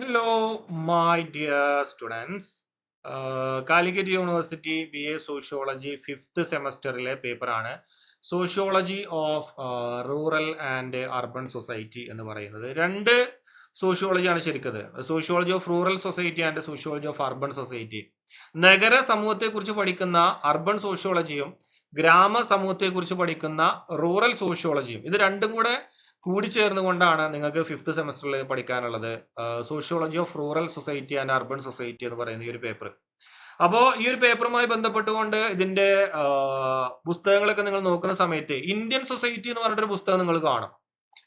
Hello, my dear students. Calicut university B A sociology fifth സെമസ്റ്ററിലെ പേപ്പറാണ് sociology of rural and urban society എന്ന് പറയുന്നത്. രണ്ട് സോഷ്യോളജിയാണ് ശരിക്കത്. Sociology of rural society and sociology of urban society നഗര സമൂഹത്തെക്കുറിച്ച് പഠിക്കുന്ന urban സോഷ്യോളജിയും ഗ്രാമ സമൂഹത്തെക്കുറിച്ച് പഠിക്കുന്ന റൂറൽ സോഷ്യോളജിയും ഇത് രണ്ടും കൂടെ കൂടിച്ചേർന്നുകൊണ്ടാണ് നിങ്ങൾക്ക് ഫിഫ്ത്ത് സെമസ്റ്ററിൽ പഠിക്കാനുള്ളത്. Sociology of rural society and urban society എന്ന് പറയുന്ന ഈ ഒരു പേപ്പർ അപ്പോൾ ഈ ഒരു പേപ്പറുമായി ബന്ധപ്പെട്ടുകൊണ്ട് ഇതിന്റെ പുസ്തകങ്ങളൊക്കെ നിങ്ങൾ നോക്കുന്ന സമയത്ത് ഇന്ത്യൻ സൊസൈറ്റി എന്ന് പറഞ്ഞിട്ടൊരു പുസ്തകം നിങ്ങൾ കാണും.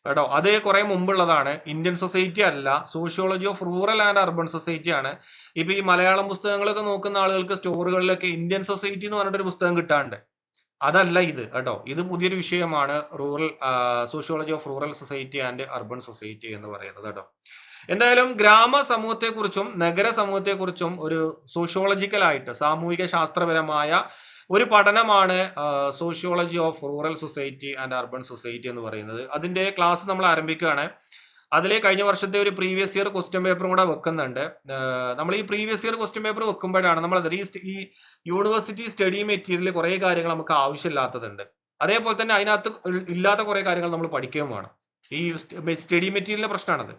കേട്ടോ? അത് കുറെ മുമ്പുള്ളതാണ്. ഇന്ത്യൻ സൊസൈറ്റി അല്ല sociology of rural and urban society ആണ്. ഇപ്പൊ ഈ മലയാളം പുസ്തകങ്ങളൊക്കെ നോക്കുന്ന ആളുകൾക്ക് സ്റ്റോറുകളിലൊക്കെ ഇന്ത്യൻ സൊസൈറ്റി എന്ന് പറഞ്ഞിട്ടൊരു പുസ്തകം കിട്ടാണ്ട്. അതല്ല ഇത് കേട്ടോ. ഇത് പുതിയൊരു വിഷയമാണ്. Rural sociology of rural society and urban society എന്ന് പറയുന്നത് കേട്ടോ. എന്തായാലും ഗ്രാമ സമൂഹത്തെക്കുറിച്ചും നഗര സമൂഹത്തെക്കുറിച്ചും ഒരു സോഷ്യോളജിക്കൽ ആയിട്ട് സാമൂഹിക ശാസ്ത്രപരമായ ഒരു പഠനമാണ് sociology of rural society and urban society എന്ന് പറയുന്നത്. അതിന്റെ ക്ലാസ് നമ്മൾ ആരംഭിക്കുകയാണ്. അതിൽ കഴിഞ്ഞ വർഷത്തെ ഒരു പ്രീവിയസ് ഇയർ ക്വസ്റ്റ്യൻ പേപ്പറും കൂടെ വെക്കുന്നുണ്ട്. നമ്മൾ ഈ പ്രീവിയസ് ഇയർ ക്വസ്റ്റ്യൻ പേപ്പർ വെക്കുമ്പോഴാണ് നമ്മൾ ഈ യൂണിവേഴ്സിറ്റി സ്റ്റഡി മെറ്റീരിയൽ കുറേ കാര്യങ്ങൾ നമുക്ക് ആവശ്യമില്ലാത്തതുണ്ട്. അതേപോലെ തന്നെ അതിനകത്ത് ഇല്ലാത്ത കുറേ കാര്യങ്ങൾ നമ്മൾ പഠിക്കുകയും വേണം. ഈ സ്റ്റഡി മെറ്റീരിയലിന്റെ പ്രശ്നമാണത്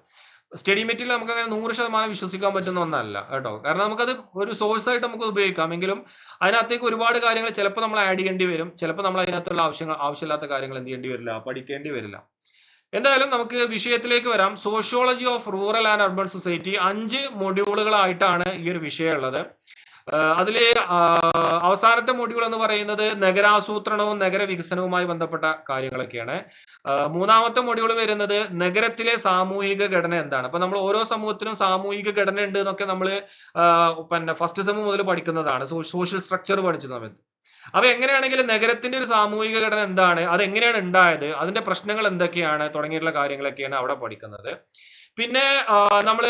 സ്റ്റഡി മെറ്റീരിയൽ നമുക്ക് അങ്ങനെ നൂറ് ശതമാനം വിശ്വസിക്കാൻ പറ്റുന്ന ഒന്നല്ല കേട്ടോ. കാരണം നമുക്കത് ഒരു സോഴ്സ് ആയിട്ട് നമുക്ക് ഉപയോഗിക്കാം. എങ്കിലും അതിനകത്തേക്ക് ഒരുപാട് കാര്യങ്ങൾ ചിലപ്പോൾ നമ്മൾ ആഡ് ചെയ്യേണ്ടി വരും. ചിലപ്പോൾ നമ്മൾ അതിനകത്തുള്ള ആവശ്യങ്ങൾ ആവശ്യമില്ലാത്ത കാര്യങ്ങൾ എന്ത് ചെയ്യേണ്ടി വരില്ല പഠിക്കേണ്ടി വരില്ല. എന്തായാലും നമുക്ക് വിഷയത്തിലേക്ക് വരാം. Sociology of rural and urban society അഞ്ച് മൊഡ്യൂളുകളായിട്ടാണ് ഈ ഒരു വിഷയം ഉള്ളത് അതിൽ അവസാനത്തെ മൊഡ്യൂൾ എന്ന് പറയുന്നത് നഗരാസൂത്രണവും നഗരവികസനവുമായി ബന്ധപ്പെട്ട കാര്യങ്ങളൊക്കെയാണ്. മൂന്നാമത്തെ മൊഡ്യൂൾ വരുന്നത് നഗരത്തിലെ സാമൂഹിക ഘടന എന്താണ്? അപ്പൊ നമ്മൾ ഓരോ സമൂഹത്തിനും സാമൂഹിക ഘടന ഉണ്ട് എന്നൊക്കെ നമ്മൾ പിന്നെ ഫസ്റ്റ് സെം മുതൽ പഠിക്കുന്നതാണ്. സോഷ്യൽ സ്ട്രക്ചർ പഠിച്ച സമയത്ത്. അപ്പൊ എങ്ങനെയാണെങ്കിൽ നഗരത്തിന്റെ ഒരു സാമൂഹിക ഘടന എന്താണ്? അത് എങ്ങനെയാണ് ഉണ്ടായത്? അതിന്റെ പ്രശ്നങ്ങൾ എന്തൊക്കെയാണ്? തുടങ്ങിയിട്ടുള്ള കാര്യങ്ങളൊക്കെയാണ് അവിടെ പഠിക്കുന്നത്. പിന്നെ നമ്മൾ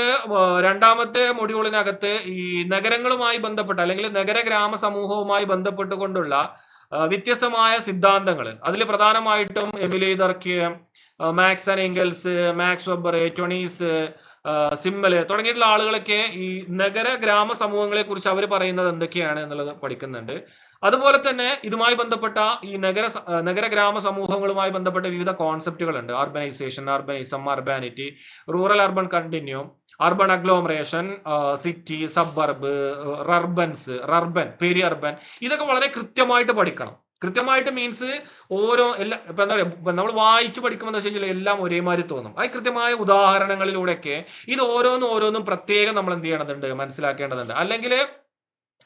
രണ്ടാമത്തെ മൊഡ്യൂളിനകത്ത് ഈ നഗരങ്ങളുമായി ബന്ധപ്പെട്ട അല്ലെങ്കിൽ നഗര ഗ്രാമ സമൂഹവുമായി ബന്ധപ്പെട്ടുകൊണ്ടുള്ള വ്യത്യസ്തമായ സിദ്ധാന്തങ്ങൾ അതിൽ പ്രധാനമായിട്ടും Emile Durkheim Marx and Engels Max Weber Tonnies Simmel തുടങ്ങിയിട്ടുള്ള ആളുകളൊക്കെ ഈ നഗര ഗ്രാമ സമൂഹങ്ങളെ കുറിച്ച് അവർ പറയുന്നത് എന്തൊക്കെയാണ് എന്നുള്ളത് പഠിക്കുന്നുണ്ട്. അതുപോലെ തന്നെ ഇതുമായി ബന്ധപ്പെട്ട ഈ നഗര നഗര ഗ്രാമ സമൂഹങ്ങളുമായി ബന്ധപ്പെട്ട വിവിധ കോൺസെപ്റ്റുകൾ ഉണ്ട് urbanisation urbanism urbanity rural urban continuum urban agglomeration city suburb rurbans rurban peri urban ഇതൊക്കെ വളരെ കൃത്യമായിട്ട് പഠിക്കണം. കൃത്യമായിട്ട് മീൻസ് ഓരോ എല്ലാ ഇപ്പൊ എന്താ പറയുക നമ്മൾ വായിച്ചു പഠിക്കുമ്പോൾ എന്താ വെച്ചാൽ എല്ലാം ഒരേമാതിരി തോന്നും. അത് കൃത്യമായ ഉദാഹരണങ്ങളിലൂടെയൊക്കെ ഇത് ഓരോന്നും ഓരോന്നും പ്രത്യേകം നമ്മൾ എന്ത് ചെയ്യേണ്ടതുണ്ട് മനസ്സിലാക്കേണ്ടതുണ്ട്. അല്ലെങ്കിൽ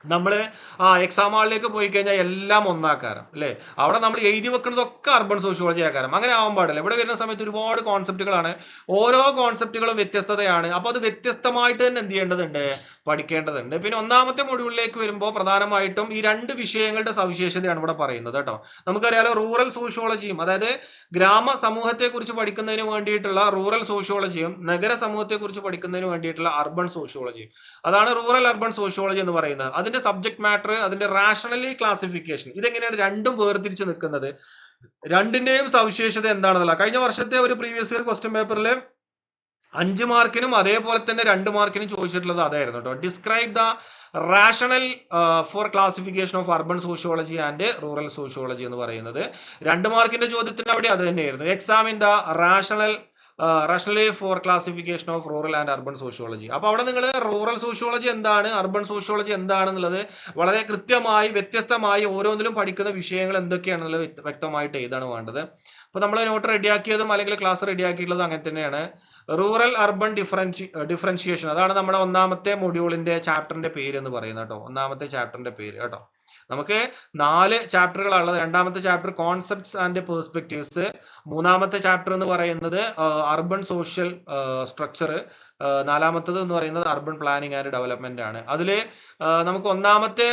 നമ്മൾ ആ എക്സാം ഹാളിലേക്ക് പോയി കഴിഞ്ഞാൽ എല്ലാം ഒന്നാക്കാരം അല്ലേ? അവിടെ നമ്മൾ എഴുതി വെക്കുന്നതൊക്കെ അർബൻ സോഷ്യോളജി ആക്കാരം. അങ്ങനെ ആവാൻ പാടില്ല. ഇവിടെ വരുന്ന സമയത്ത് ഒരുപാട് കോൺസെപ്റ്റുകളാണ് ഓരോ കോൺസെപ്റ്റുകളും വ്യത്യസ്തതയാണ്. അപ്പോൾ അത് വ്യത്യസ്തമായിട്ട് തന്നെ എന്ത് ചെയ്യേണ്ടതുണ്ട്? പഠിക്കേണ്ടതുണ്ട്. പിന്നെ ഒന്നാമത്തെ മൊഡ്യൂളിലേക്ക് വരുമ്പോൾ പ്രധാനമായിട്ടും ഈ രണ്ട് വിഷയങ്ങളുടെ സവിശേഷതയാണ് ഇവിടെ പറയുന്നത് കേട്ടോ. നമുക്കറിയാലോ റൂറൽ സോഷ്യോളജിയും അതായത് ഗ്രാമ സമൂഹത്തെക്കുറിച്ച് പഠിക്കുന്നതിന് വേണ്ടിയിട്ടുള്ള റൂറൽ സോഷ്യോളജിയും നഗര സമൂഹത്തെക്കുറിച്ച് പഠിക്കുന്നതിന് വേണ്ടിയിട്ടുള്ള അർബൺ സോഷ്യോളജിയും അതാണ് റൂറൽ അർബൺ സോഷ്യോളജി എന്ന് പറയുന്നത്. അതിന്റെ സബ്ജക്ട് മാറ്റർ അതിന്റെ റാഷണലി ക്ലാസിഫിക്കേഷൻ ഇതെങ്ങനെയാണ് രണ്ടും വേർതിരിച്ച് നിൽക്കുന്നത്? രണ്ടിന്റെയും സവിശേഷത എന്താണെന്നല്ല. കഴിഞ്ഞ വർഷത്തെ ഒരു പ്രീവിയസ് ഇയർ ക്വസ്റ്റ്യൻ പേപ്പറിൽ അഞ്ച് മാർക്കിനും അതേപോലെ തന്നെ രണ്ട് മാർക്കിനും ചോദിച്ചിട്ടുള്ളത് അതായിരുന്നു കേട്ടോ describe the rational for classification of urban sociology and rural sociology എന്ന് പറയുന്നത്. രണ്ട് മാർക്കിന്റെ ചോദ്യത്തിന് അവിടെ അത് തന്നെയായിരുന്നു. Examine the rational rationally for classification of rural and urban sociology അപ്പോൾ അവിടെ നിങ്ങൾ റൂറൽ സോഷ്യോളജി എന്താണ് അർബൻ സോഷ്യോളജി എന്താണെന്നുള്ളത് വളരെ കൃത്യമായി വ്യത്യസ്തമായി ഓരോന്നിലും പഠിക്കുന്ന വിഷയങ്ങൾ എന്തൊക്കെയാണെന്നുള്ളത് വ്യക്ത- വ്യക്തമായിട്ട് എഴുതാണ് വേണ്ടത്. അപ്പോൾ നമ്മൾ നോട്ട് റെഡിയാക്കിയതും അല്ലെങ്കിൽ ക്ലാസ് റെഡിയാക്കിയിട്ടുള്ളതും അങ്ങനെ തന്നെയാണ്. റൂറൽ അർബൻ ഡിഫറൻഷി ഡിഫറൻഷിയേഷൻ അതാണ് നമ്മുടെ ഒന്നാമത്തെ മൊഡ്യൂളിന്റെ ചാപ്റ്ററിന്റെ പേര് എന്ന് പറയുന്നത് കേട്ടോ. ഒന്നാമത്തെ ചാപ്റ്ററിന്റെ പേര് കേട്ടോ. നമുക്ക് നാല് ചാപ്റ്ററുകളുള്ളത് രണ്ടാമത്തെ ചാപ്റ്റർ കോൺസെപ്റ്റ്സ് ആൻഡ് പേഴ്സ്പെക്റ്റീവ്സ് മൂന്നാമത്തെ ചാപ്റ്റർ എന്ന് പറയുന്നത് അർബൻ സോഷ്യൽ സ്ട്രക്ചർ നാലാമത്തത് എന്ന് പറയുന്നത് അർബൻ പ്ലാനിങ് ആൻഡ് ഡെവലപ്മെന്റ് ആണ്. അതിൽ നമുക്ക് ഒന്നാമത്തെ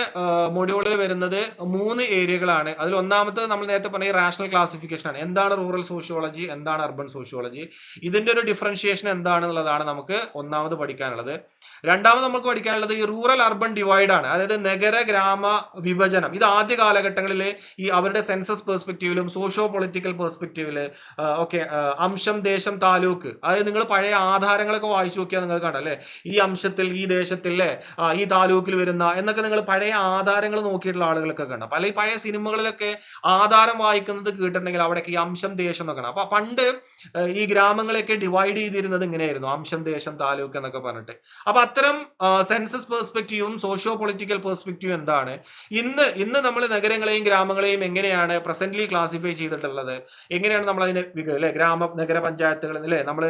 മൊഡ്യൂളിൽ വരുന്നത് മൂന്ന് ഏരിയകളാണ് അതിൽ ഒന്നാമത്തത് നമ്മൾ നേരത്തെ പറഞ്ഞ റാഷണൽ ക്ലാസിഫിക്കേഷൻ ആണ്. എന്താണ് റൂറൽ സോഷ്യോളജി എന്താണ് അർബൻ സോഷ്യോളജി ഇതിന്റെ ഒരു ഡിഫറൻഷിയേഷൻ എന്താണെന്നുള്ളതാണ് നമുക്ക് ഒന്നാമത് പഠിക്കാനുള്ളത്. രണ്ടാമത് നമുക്ക് പഠിക്കാനുള്ളത് ഈ റൂറൽ അർബൻ ഡിവൈഡ് ആണ്. അതായത് നഗര ഗ്രാമ വിഭജനം. ഇത് ആദ്യ കാലഘട്ടങ്ങളിൽ ഈ അവരുടെ സെൻസസ് പെർസ്പെക്റ്റീവിലും സോഷ്യോ പൊളിറ്റിക്കൽ പെർസ്പെക്റ്റീവിൽ ഓക്കെ അംശം ദേശം താലൂക്ക്. അതായത് നിങ്ങൾ പഴയ ആധാരങ്ങളൊക്കെ വായിച്ചു നോക്കിയാൽ നിങ്ങൾ കണ്ടല്ലേ? ഈ അംശത്തിൽ ഈ ദേശത്തിൽ അല്ലേ? ഈ താലൂക്കിൽ വരുന്ന എന്നൊക്കെ നിങ്ങൾ പഴയ ആധാരങ്ങൾ നോക്കിയിട്ടുള്ള ആളുകളൊക്കെ കണ്ട? പല പഴയ സിനിമകളിലൊക്കെ ആധാരം വായിക്കുന്നത് കേട്ടിട്ടുണ്ടെങ്കിൽ അവിടെയൊക്കെ ഈ അംശം ദേശം എന്നൊക്കെ കാണാം അപ്പൊ പണ്ട് ഈ ഗ്രാമങ്ങളെയൊക്കെ ഡിവൈഡ് ചെയ്തിരുന്നത് ഇങ്ങനെയായിരുന്നു. അംശം ദേശം താലൂക്ക് എന്നൊക്കെ പറഞ്ഞിട്ട്. അപ്പൊ അത്തരം സെൻസസ് പെർസ്പെക്റ്റീവും സോഷ്യോ പൊളിറ്റിക്കൽ പെർസ്പെക്റ്റീവും എന്താണ്? ഇന്ന് ഇന്ന് നമ്മൾ നഗരങ്ങളെയും ഗ്രാമങ്ങളെയും എങ്ങനെയാണ് പ്രസന്റ്ലി ക്ലാസിഫൈ ചെയ്തിട്ടുള്ളത്? എങ്ങനെയാണ് നമ്മൾ അതിനെ അല്ലെ? ഗ്രാമ നഗരപഞ്ചായത്തുകൾ അല്ലെ? നമ്മൾ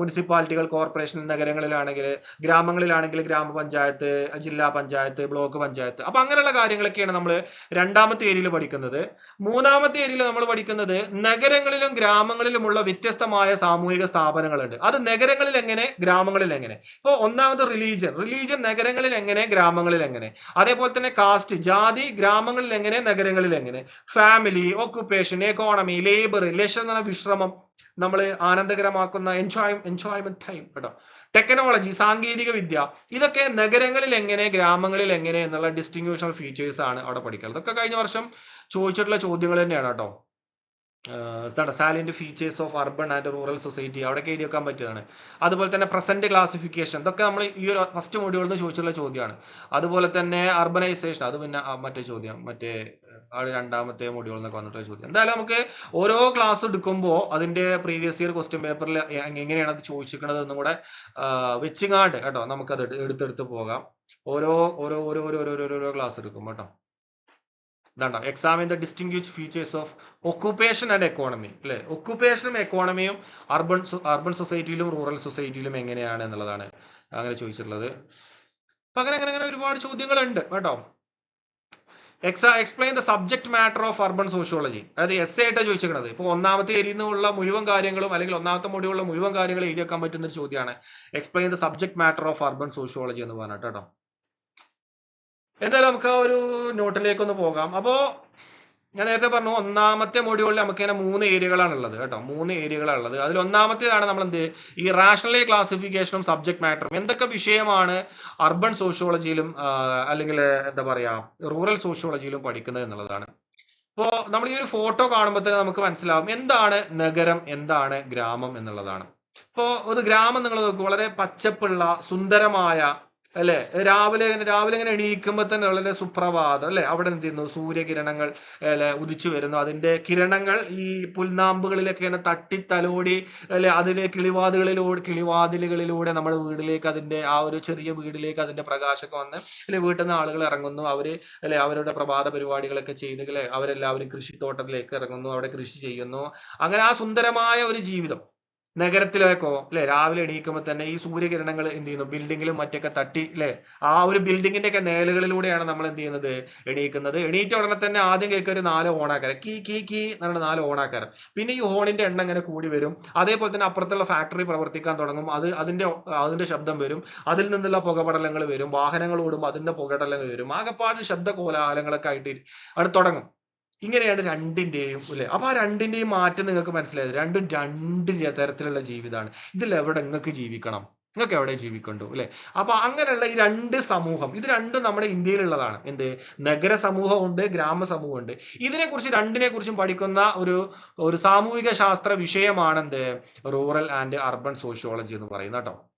മുനിസിപ്പാലിറ്റികൾ കോർപ്പറേഷൻ നഗരങ്ങളിലാണെങ്കിൽ ഗ്രാമങ്ങളിലാണെങ്കിൽ ഗ്രാമപഞ്ചായത്ത് ജില്ലാ പഞ്ചായത്ത് ബ്ലോക്ക് പഞ്ചായത്ത്. അപ്പൊ അങ്ങനെയുള്ള കാര്യങ്ങളൊക്കെയാണ് നമ്മൾ രണ്ടാമത്തെ ഏരിയയിൽ പഠിക്കുന്നത്. മൂന്നാമത്തെ ഏരിയയിൽ നമ്മൾ പഠിക്കുന്നത് നഗരങ്ങളിലും ഗ്രാമങ്ങളിലുമുള്ള വ്യത്യസ്തമായ സാമൂഹിക സ്ഥാപനങ്ങളുണ്ട്. അത് നഗരങ്ങളിൽ എങ്ങനെ ഗ്രാമങ്ങളിൽ എങ്ങനെ? ഇപ്പോൾ ഒന്നാമത് റിലീജിയൻ. റിലീജിയൻ നഗരങ്ങളിൽ എങ്ങനെ ഗ്രാമങ്ങളിൽ എങ്ങനെ? അതേപോലെ തന്നെ കാസ്റ്റ് ജാതി ഗ്രാമങ്ങളിൽ എങ്ങനെ നഗരങ്ങളിൽ എങ്ങനെ? ഫാമിലി ഓക്കുപ്പേഷൻ എക്കോണമി ലേബർ ലക്ഷണ വിശ്രമം നമ്മൾ ആനന്ദകരമാക്കുന്ന എൻജോയ് എൻജോയ്മെന്റ് ടൈം കേട്ടോ. ടെക്നോളജി സാങ്കേതിക വിദ്യ ഇതൊക്കെ നഗരങ്ങളിൽ എങ്ങനെ ഗ്രാമങ്ങളിൽ എങ്ങനെ എന്നുള്ള ഡിസ്റ്റിങ്ഷണൽ ഫീച്ചേഴ്സ് ആണ് അവിടെ പഠിക്കുന്നത് ഇതൊക്കെ കഴിഞ്ഞ വർഷം ചോദിച്ചിട്ടുള്ള ചോദ്യങ്ങൾ തന്നെയാണ് കേട്ടോ. എന്താണ് സാലിന്റെ features of urban and rural society അവിടെയൊക്കെ എഴുതി വെക്കാൻ പറ്റിയതാണ്. അതുപോലെ തന്നെ പ്രസന്റ് ക്ലാസിഫിക്കേഷൻ ഇതൊക്കെ നമ്മൾ ഈ ഒരു ഫസ്റ്റ് മൊഡ്യൂളിൽ നിന്ന് ചോദിച്ചുള്ള ചോദ്യമാണ്. അതുപോലെ തന്നെ അർബനൈസേഷൻ അത് പിന്നെ മറ്റേ ചോദ്യം മറ്റേ ആ രണ്ടാമത്തെ മൊഡ്യൂളിൽ നിന്നൊക്കെ വന്നിട്ടുള്ള ചോദ്യം. എന്തായാലും നമുക്ക് ഓരോ ക്ലാസ് എടുക്കുമ്പോൾ അതിന്റെ പ്രീവിയസ് ഇയർ ക്വസ്റ്റ്യൻ പേപ്പറിൽ എങ്ങനെയാണ് അത് ചോദിച്ചിരിക്കുന്നത് എന്നും കൂടെ വെച്ചിങ്ങാണ്ട് കേട്ടോ നമുക്കത് എടു- എടുത്തെടുത്ത് പോകാം. ഓരോ ഓരോ ഓരോ ഓരോ ഓരോ ഓരോ ക്ലാസ് എടുക്കും കേട്ടോ. ഇതാണ്ടോ. Examine the distinguish features of occupation and economy അല്ലേ? ഒക്കുപ്പേഷനും എക്കോണമിയും അർബൺ അർബൺ സൊസൈറ്റിയിലും റൂറൽ സൊസൈറ്റിയിലും എങ്ങനെയാണ് എന്നുള്ളതാണ് അങ്ങനെ ചോദിച്ചിട്ടുള്ളത്. അപ്പം അങ്ങനെ അങ്ങനെ അങ്ങനെ ഒരുപാട് ചോദ്യങ്ങളുണ്ട് കേട്ടോ. Exa explain the subject matter of urban sociology അതായത് എസ് ആയിട്ടാണ് ചോദിച്ചിരിക്കുന്നത്. ഇപ്പോൾ ഒന്നാമത്തെ ഏരിയയിൽ നിന്നുള്ള മുഴുവൻ കാര്യങ്ങളും അല്ലെങ്കിൽ ഒന്നാമത്തെ മുടിയുള്ള മുഴുവൻ കാര്യങ്ങളും എഴുതി വെക്കാൻ പറ്റുന്ന ഒരു ചോദ്യമാണ്. Explain the subject matter of urban sociology എന്ന് പറഞ്ഞിട്ട് കേട്ടോ. എന്തായാലും നമുക്ക് ആ ഒരു നോട്ടിലേക്ക് ഒന്ന് പോകാം. അപ്പോൾ ഞാൻ നേരത്തെ പറഞ്ഞു ഒന്നാമത്തെ മൊഡ്യൂളിൽ നമുക്ക് ഇങ്ങനെ മൂന്ന് ഏരിയകളാണ് ഉള്ളത് കേട്ടോ. മൂന്ന് ഏരിയകളാണ് ഉള്ളത് അതിൽ ഒന്നാമത്തേതാണ് നമ്മൾ എന്ത് ഈ റാഷണലി ക്ലാസിഫിക്കേഷനും സബ്ജക്ട് മാറ്ററും എന്തൊക്കെ വിഷയമാണ് അർബൻ സോഷ്യോളജിയിലും അല്ലെങ്കിൽ എന്താ പറയുക റൂറൽ സോഷ്യോളജിയിലും പഠിക്കുന്നത് എന്നുള്ളതാണ്. അപ്പോൾ നമ്മൾ ഈ ഒരു ഫോട്ടോ കാണുമ്പോൾ തന്നെ നമുക്ക് മനസ്സിലാവും എന്താണ് നഗരം എന്താണ് ഗ്രാമം എന്നുള്ളതാണ്. ഇപ്പോൾ ഒരു ഗ്രാമം നിങ്ങൾ നോക്കും വളരെ പച്ചപ്പുള്ള സുന്ദരമായ അല്ലെ? രാവിലെ രാവിലെ ഇങ്ങനെ എണീക്കുമ്പോൾ തന്നെ വളരെ സുപ്രഭാതം അല്ലെ? അവിടെ എന്ത് ചെയ്യുന്നു? സൂര്യകിരണങ്ങൾ അല്ലെ ഉദിച്ചു വരുന്നു. അതിന്റെ കിരണങ്ങൾ ഈ പുൽനാമ്പുകളിലൊക്കെ ഇങ്ങനെ തട്ടി തലോടി അല്ലെ അതിലെ കിളിവാതിലുകളിലൂടെ കിളിവാതിലുകളിലൂടെ നമ്മുടെ വീട്ടിലേക്ക് അതിന്റെ ആ ഒരു ചെറിയ വീട്ടിലേക്ക് അതിന്റെ പ്രകാശമൊക്കെ വന്ന് അല്ലെ വീട്ടിൽ നിന്ന് ആളുകൾ ഇറങ്ങുന്നു. അവർ അല്ലെ അവരുടെ പ്രഭാത പരിപാടികളൊക്കെ ചെയ്ത് അല്ലെ അവരെല്ലാവരും കൃഷിത്തോട്ടത്തിലേക്ക് ഇറങ്ങുന്നു. അവിടെ കൃഷി ചെയ്യുന്നു. അങ്ങനെ ആ സുന്ദരമായ ഒരു ജീവിതം. നഗരത്തിലേക്കോ അല്ലെ രാവിലെ എണീക്കുമ്പോൾ തന്നെ ഈ സൂര്യകിരണങ്ങൾ എന്ത് ചെയ്യുന്നു? ബിൽഡിങ്ങിലും മറ്റൊക്കെ തട്ടി അല്ലെ ആ ഒരു ബിൽഡിങ്ങിന്റെ ഒക്കെ നേലുകളിലൂടെയാണ് നമ്മൾ എന്ത് ചെയ്യുന്നത്? എണീക്കുന്നത്. എണീറ്റ ഉടനെ തന്നെ ആദ്യം കേൾക്കുക ഒരു നാല് ഓണാക്കാരം. കീ കീ കീ എന്നാണ് നാല് ഓണാക്കാരം. പിന്നെ ഈ ഹോണിന്റെ എണ്ണം ഇങ്ങനെ കൂടി വരും. അതേപോലെ തന്നെ അപ്പുറത്തുള്ള ഫാക്ടറി പ്രവർത്തിക്കാൻ തുടങ്ങും. അത് അതിന്റെ അതിന്റെ ശബ്ദം വരും. അതിൽ നിന്നുള്ള പുകപടലങ്ങൾ വരും. വാഹനങ്ങൾ ഓടുമ്പോൾ അതിന്റെ പുകപടലങ്ങൾ വരും. ആകെപ്പാട് ശബ്ദ കോലാഹലങ്ങളൊക്കെ ആയിട്ട് അത് തുടങ്ങും. ഇങ്ങനെയാണ് രണ്ടിന്റെയും അല്ലെ അപ്പൊ ആ രണ്ടിന്റെയും മാറ്റം നിങ്ങൾക്ക് മനസ്സിലായത്. രണ്ടും രണ്ട് തരത്തിലുള്ള ജീവിതമാണ്. ഇതിൽ എവിടെ നിങ്ങൾക്ക് ജീവിക്കണം? നിങ്ങൾക്ക് എവിടെ ജീവിക്കണ്ടു? അല്ലെ അപ്പൊ അങ്ങനെയുള്ള ഈ രണ്ട് സമൂഹം ഇത് രണ്ടും നമ്മുടെ ഇന്ത്യയിലുള്ളതാണ്. എന്ത്? നഗര സമൂഹമുണ്ട് ഗ്രാമ സമൂഹമുണ്ട്. ഇതിനെക്കുറിച്ച് രണ്ടിനെ കുറിച്ചും പഠിക്കുന്ന ഒരു ഒരു സാമൂഹിക ശാസ്ത്ര വിഷയമാണെന്ത് റൂറൽ ആൻഡ് അർബൻ സോഷ്യോളജി എന്ന് പറയുന്നത് കേട്ടോ.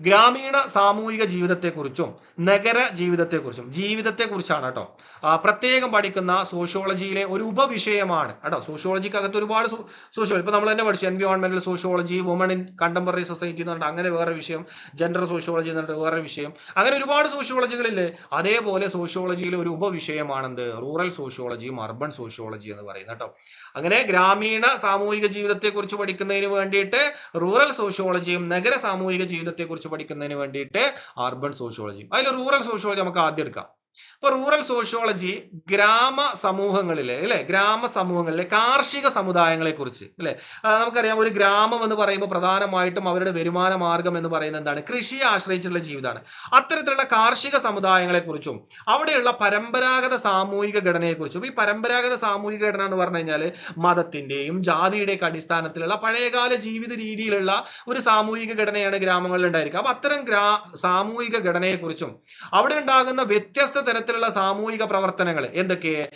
ഗ്രാമീണ സാമൂഹിക ജീവിതത്തെക്കുറിച്ചും നഗര ജീവിതത്തെക്കുറിച്ചും ജീവിതത്തെക്കുറിച്ചാണ് കേട്ടോ. പ്രത്യേകം പഠിക്കുന്ന സോഷ്യോളജിയിലെ ഒരു ഉപവിഷയമാണ് കേട്ടോ. സോഷ്യോളജിക്കകത്ത് ഒരുപാട് സോഷ്യോളജി ഇപ്പം നമ്മൾ തന്നെ പഠിച്ചു. എൻവയോൺമെന്റൽ sociology woman in contemporary society എന്ന് പറഞ്ഞിട്ട് അങ്ങനെ വേറെ വിഷയം ജെൻഡർ സോഷ്യോളജി എന്ന് പറഞ്ഞിട്ട് വേറെ വിഷയം. അങ്ങനെ ഒരുപാട് സോഷ്യോളജികളില്ലേ. അതേപോലെ സോഷ്യോളജിയിലെ ഒരു ഉപവിഷയമാണെന്ത്? റൂറൽ സോഷ്യോളജിയും അർബൺ സോഷ്യോളജി എന്ന് പറയുന്നത് കേട്ടോ. അങ്ങനെ ഗ്രാമീണ സാമൂഹിക ജീവിതത്തെക്കുറിച്ച് പഠിക്കുന്നതിന് വേണ്ടിയിട്ട് റൂറൽ സോഷ്യോളജിയും നഗര സാമൂഹിക ജീവിതത്തെക്കുറിച്ച് പഠിക്കുന്നതിന് വേണ്ടിയിട്ട് അർബൻ സോഷ്യോളജി അതിൽ റൂറൽ സോഷ്യോളജി നമുക്ക് ആദ്യം എടുക്കാം. ഇപ്പൊ റൂറൽ സോഷ്യോളജി ഗ്രാമ സമൂഹങ്ങളിലെ അല്ലെ? ഗ്രാമ സമൂഹങ്ങളിലെ കാർഷിക സമുദായങ്ങളെ കുറിച്ച് അല്ലെ? നമുക്കറിയാം ഒരു ഗ്രാമം എന്ന് പറയുമ്പോൾ പ്രധാനമായിട്ടും അവരുടെ വരുമാന മാർഗം എന്ന് പറയുന്നത് എന്താണ്? കൃഷിയെ ആശ്രയിച്ചുള്ള ജീവിതമാണ്. അത്തരത്തിലുള്ള കാർഷിക സമുദായങ്ങളെ കുറിച്ചും അവിടെയുള്ള പരമ്പരാഗത സാമൂഹിക ഘടനയെക്കുറിച്ചും ഈ പരമ്പരാഗത സാമൂഹിക ഘടന എന്ന് പറഞ്ഞു കഴിഞ്ഞാൽ മതത്തിന്റെയും ജാതിയുടെയൊക്കെ അടിസ്ഥാനത്തിലുള്ള പഴയകാല ജീവിത രീതിയിലുള്ള ഒരു സാമൂഹിക ഘടനയാണ് ഗ്രാമങ്ങളിൽ ഉണ്ടായിരിക്കുക. അപ്പൊ അത്തരം ഗ്രാ സാമൂഹിക ഘടനയെക്കുറിച്ചും അവിടെ ഉണ്ടാകുന്ന വ്യത്യസ്ത തരത്തിലുള്ള സാമൂഹിക പ്രവർത്തനങ്ങൾ എന്തൊക്കെ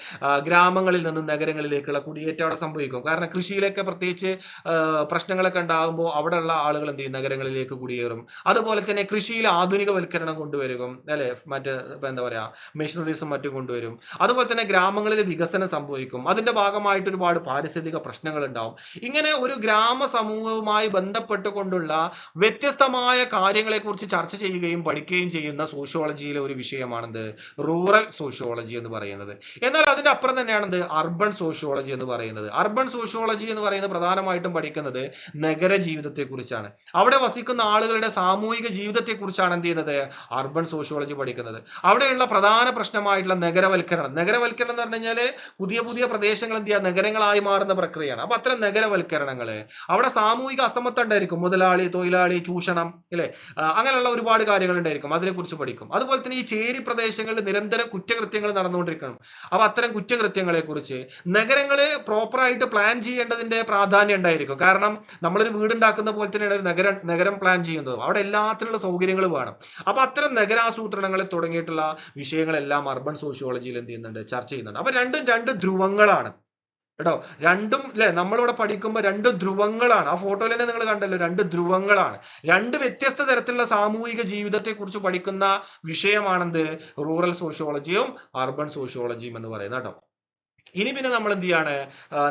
ഗ്രാമങ്ങളിൽ നിന്നും നഗരങ്ങളിലേക്കുള്ള കുടിയേറ്റം അവിടെ സംഭവിക്കും. കാരണം കൃഷിയിലൊക്കെ പ്രത്യേകിച്ച് പ്രശ്നങ്ങളൊക്കെ ഉണ്ടാകുമ്പോൾ അവിടെയുള്ള ആളുകൾ എന്ത് ചെയ്യും? നഗരങ്ങളിലേക്ക് കുടിയേറും. അതുപോലെ തന്നെ കൃഷിയിൽ ആധുനികവൽക്കരണം കൊണ്ടുവരും. അല്ലെ? മറ്റ് എന്താ പറയാ? മെഷീനറീസും മറ്റും കൊണ്ടുവരും. അതുപോലെ തന്നെ ഗ്രാമങ്ങളിൽ വികസനം സംഭവിക്കും. അതിന്റെ ഭാഗമായിട്ട് ഒരുപാട് പാരിസ്ഥിതിക പ്രശ്നങ്ങൾ ഉണ്ടാവും. ഇങ്ങനെ ഒരു ഗ്രാമ സമൂഹവുമായി ബന്ധപ്പെട്ടുകൊണ്ടുള്ള വ്യത്യസ്തമായ കാര്യങ്ങളെക്കുറിച്ച് ചർച്ച ചെയ്യുകയും പഠിക്കുകയും ചെയ്യുന്ന സോഷ്യോളജിയിലെ ഒരു വിഷയമാണെന്ത്? റൂറൽ സോഷ്യോളജി എന്ന് പറയുന്നത്. എന്നാൽ അതിന്റെ അപ്പുറം തന്നെയാണെന്ത് അർബൺ സോഷ്യോളജി എന്ന് പറയുന്നത്. അർബൺ സോഷ്യോളജി എന്ന് പറയുന്നത് പ്രധാനമായിട്ടും പഠിക്കുന്നത് നഗര ജീവിതത്തെക്കുറിച്ചാണ്. അവിടെ വസിക്കുന്ന ആളുകളുടെ സാമൂഹിക ജീവിതത്തെക്കുറിച്ചാണ് എന്ത് ചെയ്യുന്നത്? അർബൺ സോഷ്യോളജി പഠിക്കുന്നത്. അവിടെയുള്ള പ്രധാന പ്രശ്നമായിട്ടുള്ള നഗരവൽക്കരണം. നഗരവൽക്കരണം എന്ന് പറഞ്ഞു കഴിഞ്ഞാൽ പുതിയ പുതിയ പ്രദേശങ്ങൾ എന്ത് ചെയ്യുക? നഗരങ്ങളായി മാറുന്ന പ്രക്രിയയാണ്. അപ്പം അത്തരം നഗരവൽക്കരണങ്ങൾ അവിടെ സാമൂഹിക അസമത്വം ഉണ്ടായിരിക്കും. മുതലാളി തൊഴിലാളി ചൂഷണം ഇല്ലേ അങ്ങനെയുള്ള ഒരുപാട് കാര്യങ്ങൾ ഉണ്ടായിരിക്കും. അതിനെക്കുറിച്ച് പഠിക്കും. അതുപോലെ തന്നെ ഈ ചേരി പ്രദേശങ്ങളിൽ നിരന്തരം കുറ്റകൃത്യങ്ങൾ നടന്നുകൊണ്ടിരിക്കണം. അപ്പൊ അത്തരം കുറ്റകൃത്യങ്ങളെ കുറിച്ച് നഗരങ്ങൾ പ്രോപ്പറായിട്ട് പ്ലാൻ ചെയ്യേണ്ടതിന്റെ പ്രാധാന്യം ഉണ്ടായിരിക്കും കാരണം നമ്മളൊരു വീടുണ്ടാക്കുന്ന പോലെ തന്നെയാണ് ഒരു നഗരം നഗരം പ്ലാൻ ചെയ്യുന്നത്. അവിടെ എല്ലാത്തിനുള്ള സൗകര്യങ്ങൾ വേണം. അപ്പൊ അത്തരം നഗരാസൂത്രണങ്ങളെ തുടങ്ങിയിട്ടുള്ള വിഷയങ്ങളെല്ലാം അർബൻ സോഷ്യോളജിയിൽ എന്ത് ചെയ്യുന്നുണ്ട്? ചർച്ച ചെയ്യുന്നുണ്ട്. അപ്പൊ രണ്ടും രണ്ട് ധ്രുവങ്ങളാണ്. കേട്ടോ രണ്ടും അല്ലെ നമ്മളിവിടെ പഠിക്കുമ്പോൾ രണ്ട് ധ്രുവങ്ങളാണ്. ആ ഫോട്ടോയിൽ തന്നെ നിങ്ങൾ കണ്ടല്ലോ രണ്ട് ധ്രുവങ്ങളാണ്. രണ്ട് വ്യത്യസ്ത തരത്തിലുള്ള സാമൂഹിക ജീവിതത്തെക്കുറിച്ച് പഠിക്കുന്ന വിഷയമാണെന്ത്? റൂറൽ സോഷ്യോളജിയും അർബൻ സോഷ്യോളജിയും എന്ന് പറയുന്നത് കേട്ടോ. ഇനി പിന്നെ നമ്മൾ എന്ത് ചെയ്യാണ്?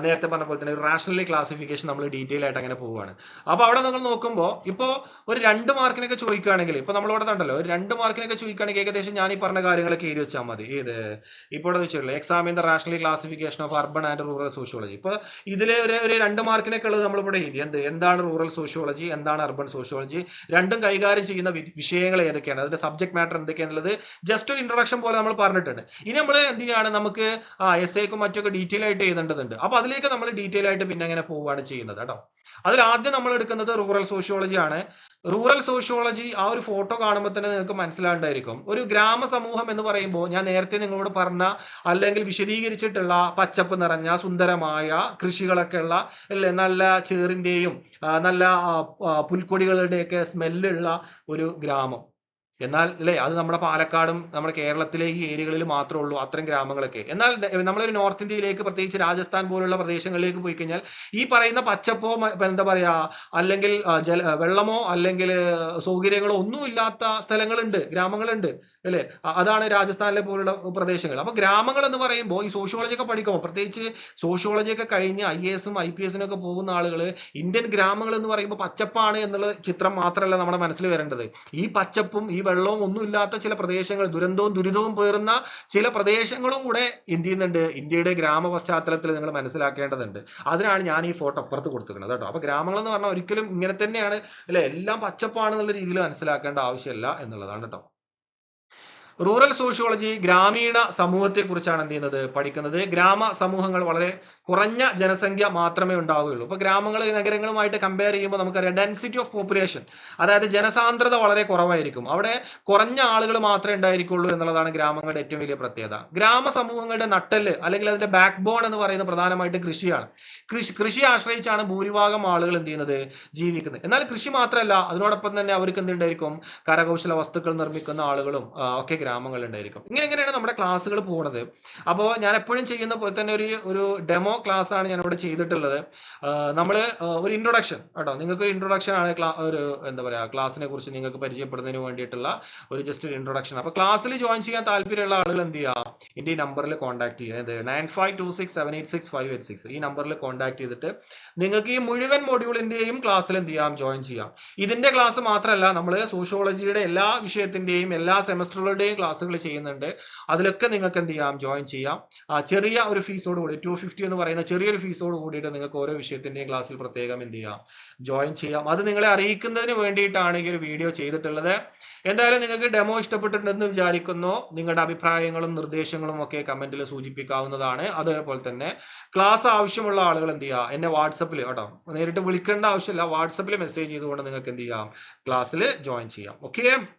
നേരത്തെ പറഞ്ഞ പോലെ തന്നെ റാഷണലി ക്ലാസിഫിക്കേഷൻ നമ്മൾ ഡീറ്റെയിൽ ആയിട്ട് അങ്ങനെ പോവുകയാണ്. അപ്പോൾ അവിടെ നിങ്ങൾ നോക്കുമ്പോൾ ഇപ്പോൾ ഒരു രണ്ട് മാർക്കിനൊക്കെ ചോദിക്കുകയാണെങ്കിൽ ഇപ്പോൾ നമ്മളിവിടെ കണ്ടല്ലോ ഒരു രണ്ട് മാർക്കിനൊക്കെ ചോദിക്കുകയാണെങ്കിൽ ഏകദേശം ഞാൻ ഈ പറഞ്ഞ കാര്യങ്ങളൊക്കെ എഴുതി വെച്ചാൽ മതി. ഏത്? ഇപ്പോൾ ഇവിടെ വെച്ചിട്ടുള്ളത് examine the rationally classification of urban and rural sociology ഇപ്പോൾ ഇതിലെ ഒരു ഒരു രണ്ട് മാർക്കിനൊക്കെ ഉള്ളത് നമ്മളിവിടെ എഴുതി. എന്ത്? എന്താണ് റൂറൽ സോഷ്യോളജി എന്താണ് അർബൻ സോഷ്യോളജി രണ്ടും കൈകാര്യം ചെയ്യുന്ന വിഷയങ്ങൾ ഏതൊക്കെയാണ്? അതിന്റെ സബ്ജക്ട് മാറ്റർ എന്തൊക്കെയാണെന്നുള്ളത് ജസ്റ്റ് ഒരു ഇൻട്രൊഡക്ഷൻ പോലെ നമ്മൾ പറഞ്ഞിട്ടുണ്ട്. ഇനി നമ്മൾ എന്ത് ചെയ്യാണ്? നമുക്ക് ആ എസ് ഐക്കും മറ്റൊക്കെ ഡീറ്റെയിൽ ആയിട്ട് എഴുതേണ്ടതുണ്ട്. അപ്പൊ അതിലേക്ക് നമ്മൾ ഡീറ്റെയിൽ ആയിട്ട് പിന്നെ അങ്ങനെ പോവുകയാണ് ചെയ്യുന്നത് കേട്ടോ. അതിൽ ആദ്യം നമ്മൾ എടുക്കുന്നത് റൂറൽ സോഷ്യോളജി ആണ്. റൂറൽ സോഷ്യോളജി ആ ഒരു ഫോട്ടോ കാണുമ്പോൾ തന്നെ നിങ്ങൾക്ക് മനസ്സിലാണ്ടായിരിക്കും ഒരു ഗ്രാമ സമൂഹം എന്ന് പറയുമ്പോൾ ഞാൻ നേരത്തെ നിങ്ങളോട് പറഞ്ഞ അല്ലെങ്കിൽ വിശദീകരിച്ചിട്ടുള്ള പച്ചപ്പ് നിറഞ്ഞ സുന്ദരമായ കൃഷികളൊക്കെ ഉള്ള അല്ലേ നല്ല ചേറിന്റെയും നല്ല പുൽക്കൊടികളുടെയൊക്കെ സ്മെല്ലുള്ള ഒരു ഗ്രാമം. എന്നാൽ അല്ലേ അത് നമ്മുടെ പാലക്കാടും നമ്മുടെ കേരളത്തിലെ ഈ ഏരിയകളിൽ മാത്രമേ ഉള്ളൂ അത്തരം ഗ്രാമങ്ങളൊക്കെ. എന്നാൽ നമ്മളൊരു നോർത്ത് ഇന്ത്യയിലേക്ക് പ്രത്യേകിച്ച് രാജസ്ഥാൻ പോലുള്ള പ്രദേശങ്ങളിലേക്ക് പോയി കഴിഞ്ഞാൽ ഈ പറയുന്ന പച്ചപ്പോ എന്താ പറയാ അല്ലെങ്കിൽ ജല വെള്ളമോ അല്ലെങ്കിൽ സൗകര്യങ്ങളോ ഒന്നും ഇല്ലാത്ത സ്ഥലങ്ങളുണ്ട് ഗ്രാമങ്ങളുണ്ട് അല്ലേ? അതാണ് രാജസ്ഥാനിലെ പോലുള്ള പ്രദേശങ്ങൾ. അപ്പൊ ഗ്രാമങ്ങൾ എന്ന് പറയുമ്പോൾ ഈ സോഷ്യോളജി ഒക്കെ പഠിക്കുമ്പോൾ പ്രത്യേകിച്ച് സോഷ്യോളജി ഒക്കെ കഴിഞ്ഞ് ഐ എ എസും ഐ പി എസിനും ഒക്കെ പോകുന്ന ആളുകൾ ഇന്ത്യൻ ഗ്രാമങ്ങൾ എന്ന് പറയുമ്പോൾ പച്ചപ്പാണ് എന്നുള്ള ചിത്രം മാത്രമല്ല നമ്മുടെ മനസ്സിൽ വരേണ്ടത്. ഈ പച്ചപ്പും ഈ വെള്ളവും ഒന്നും ഇല്ലാത്ത ചില പ്രദേശങ്ങൾ ദുരന്തവും ദുരിതവും പേറുന്ന ചില പ്രദേശങ്ങളും കൂടെ എന്ത് ചെയ്യുന്നുണ്ട് ഇന്ത്യയുടെ ഗ്രാമ പശ്ചാത്തലത്തിൽ നിങ്ങൾ മനസ്സിലാക്കേണ്ടതുണ്ട്. അതിനാണ് ഞാൻ ഈ ഫോട്ടോ അപ്പുറത്ത് കൊടുത്തിരിക്കുന്നത് കേട്ടോ. അപ്പൊ ഗ്രാമങ്ങൾ എന്ന് പറഞ്ഞാൽ ഒരിക്കലും ഇങ്ങനെ തന്നെയാണ്. അല്ലെ? എല്ലാം പച്ചപ്പാണെന്നുള്ള രീതിയിൽ മനസ്സിലാക്കേണ്ട ആവശ്യമില്ല എന്നുള്ളതാണ് കേട്ടോ. റൂറൽ സോഷ്യോളജി ഗ്രാമീണ സമൂഹത്തെ കുറിച്ചാണ് എന്ത് ചെയ്യുന്നത്? പഠിക്കുന്നത്. ഗ്രാമ സമൂഹങ്ങൾ വളരെ കുറഞ്ഞ ജനസംഖ്യ മാത്രമേ ഉണ്ടാവുകയുള്ളൂ. ഇപ്പൊ ഗ്രാമങ്ങൾ നഗരങ്ങളുമായിട്ട് കമ്പയർ ചെയ്യുമ്പോൾ നമുക്കറിയാം ഡെൻസിറ്റി ഓഫ് പോപ്പുലേഷൻ അതായത് ജനസാന്ദ്രത വളരെ കുറവായിരിക്കും. അവിടെ കുറഞ്ഞ ആളുകൾ മാത്രമേ ഉണ്ടായിരിക്കുള്ളൂ എന്നുള്ളതാണ് ഗ്രാമങ്ങളുടെ ഏറ്റവും വലിയ പ്രത്യേകത. ഗ്രാമ സമൂഹങ്ങളുടെ നട്ടൽ അല്ലെങ്കിൽ അതിന്റെ ബാക്ക് ബോൺ എന്ന് പറയുന്നത് പ്രധാനമായിട്ടും കൃഷിയാണ്. കൃഷി കൃഷി ആശ്രയിച്ചാണ് ഭൂരിഭാഗം ആളുകൾ എന്ത് ചെയ്യുന്നത്? ജീവിക്കുന്നത്. എന്നാൽ കൃഷി മാത്രമല്ല അതിനോടൊപ്പം തന്നെ അവർക്ക് എന്തുണ്ടായിരിക്കും? കരകൗശല വസ്തുക്കൾ നിർമ്മിക്കുന്ന ആളുകളും ആ, ഒക്കെ ഗ്രാമങ്ങളുണ്ടായിരിക്കും ഇങ്ങനെ ഇങ്ങനെയാണ് നമ്മുടെ ക്ലാസ്സുകൾ പോകുന്നത് അപ്പോൾ ഞാൻ എപ്പോഴും ചെയ്യുന്ന പോലെ തന്നെ ഒരു ഒരു ഡെമോ ക്ലാസ് ആണ് ഞാൻ ഇവിടെ ചെയ്തിട്ടുള്ളത് നമ്മൾ ഒരു ഇൻട്രൊഡക്ഷൻ കേട്ടോ. നിങ്ങൾക്ക് ഒരു ഇൻട്രൊഡക്ഷൻ ആണ് ഒരു എന്താ പറയുക ക്ലാസ്സിനെ കുറിച്ച് നിങ്ങൾക്ക് പരിചയപ്പെടുന്നതിന് വേണ്ടിയിട്ടുള്ള ഒരു ജസ്റ്റ് ഒരു ഇൻട്രൊഡക്ഷൻ അപ്പോൾ ക്ലാസ്സിൽ ജോയിൻ ചെയ്യാൻ താല്പര്യമുള്ള ആളുകൾ എന്ത് ചെയ്യുക? എന്റെ ഈ നമ്പറിൽ കോൺടാക്ട് ചെയ്യുക. ഇത് nine five two six seven eight six five eight six ഈ നമ്പറിൽ കോൺടാക്ട് ചെയ്തിട്ട് നിങ്ങൾക്ക് ഈ മുഴുവൻ മൊഡ്യൂളിന്റെയും ക്ലാസ്സിൽ എന്ത് ചെയ്യാം? ജോയിൻ ചെയ്യാം. ഇതിന്റെ ക്ലാസ് മാത്രമല്ല നമ്മൾ സോഷ്യോളജിയുടെ എല്ലാ വിഷയത്തിന്റെയും എല്ലാ സെമസ്റ്ററുകളുടെയും ക്ലാസ്സുകൾ ചെയ്യുന്നുണ്ട്. അതിലൊക്കെ നിങ്ങൾക്ക് എന്ത് ചെയ്യാം? ജോയിൻ ചെയ്യാം. ചെറിയ ഒരു ഫീസോട് കൂടി ടു ഫിഫ്റ്റി എന്ന് പറയുന്ന ചെറിയൊരു ഫീസോട് കൂടിയിട്ട് നിങ്ങൾക്ക് ഓരോ വിഷയത്തിന്റെയും ക്ലാസ്സിൽ പ്രത്യേകം എന്ത് ചെയ്യാം? ജോയിൻ ചെയ്യാം. അത് നിങ്ങളെ അറിയിക്കുന്നതിന് വേണ്ടിയിട്ടാണ് ഈ ഒരു വീഡിയോ ചെയ്തിട്ടുള്ളത്. എന്തായാലും നിങ്ങൾക്ക് ഡെമോ ഇഷ്ടപ്പെട്ടിട്ടുണ്ടെന്ന് വിചാരിക്കുന്നു. നിങ്ങളുടെ അഭിപ്രായങ്ങളും നിർദ്ദേശങ്ങളും ഒക്കെ കമന്റിൽ സൂചിപ്പിക്കാവുന്നതാണ്. അതേപോലെ തന്നെ ക്ലാസ് ആവശ്യമുള്ള ആളുകൾ എന്ത് ചെയ്യുക എന്നെ വാട്സപ്പിൽ കേട്ടോ നേരിട്ട് വിളിക്കേണ്ട ആവശ്യമില്ല. വാട്സപ്പിൽ മെസ്സേജ് ചെയ്തുകൊണ്ട് നിങ്ങൾക്ക് എന്ത് ചെയ്യാം? ക്ലാസ്സിൽ ജോയിൻ ചെയ്യാം. ഓക്കെ